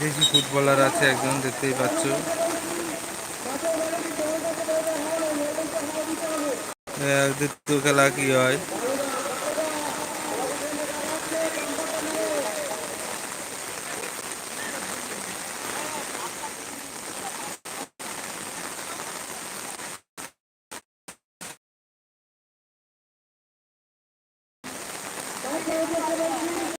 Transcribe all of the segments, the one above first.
দেশি ফুটবলার আছে একজন দেখতেই পাচ্ছ। দ্বিতীয় খেলা কি হয়? আরে খেলা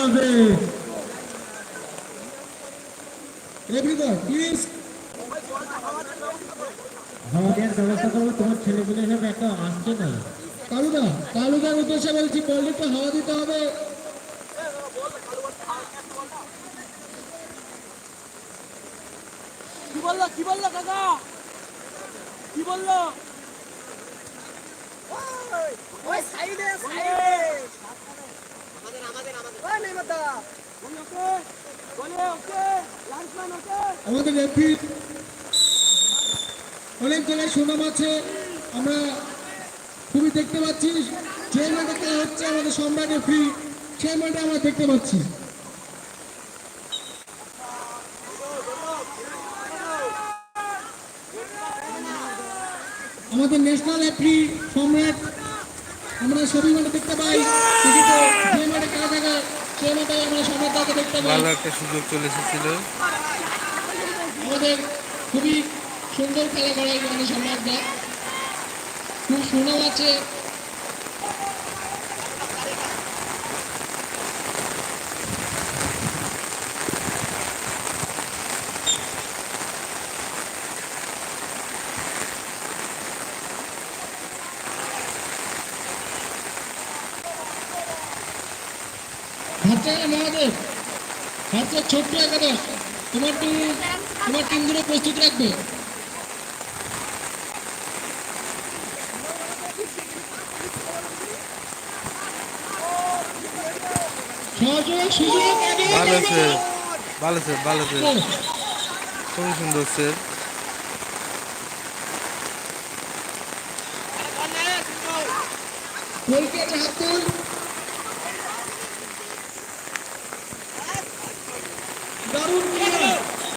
হবে এভরিওয়ান প্লিজ আমাদের ব্যবস্থা করব তোমার ছেলেগুলো সব একটা আসছে না। কালুদা কালুদার উদ্দেশ্যে বলছি বললিটা হাওয়া দিতে হবে। কি বলল কি বলল কাকা? কি বলল? ওই সাইডে সাইডে। আমাদের আমাদের আমাদের। ওই নেই মাতা। আমাদের রেফি অনেক জায়গায় সুনাম আছে। আমরা খুবই দেখতে পাচ্ছি যে মাঠে হচ্ছে, আমাদের সম্রাট রেফি সেই মাঠে আমরা দেখতে পাচ্ছি। আমাদের ন্যাশনাল রেফি সম্রাট, আমরা সবই মাঠে দেখতে পাই। যে মাঠে খেলা থাকে ভালো একটা সুযোগ চলে এসেছিল। আমাদের খুবই সুন্দর খেলা করে এখানে সম্রাটদা খুব সুনাম আছে। ভাবছে মহাদেব ভাবছে ছোট্ট একাদশ তোমার টিম তোমার টিমগুলো প্রস্তুত রাখবে। ভালো স্যার ভালো স্যার ভালো স্যার। খুবই সুন্দর স্যার গোলকে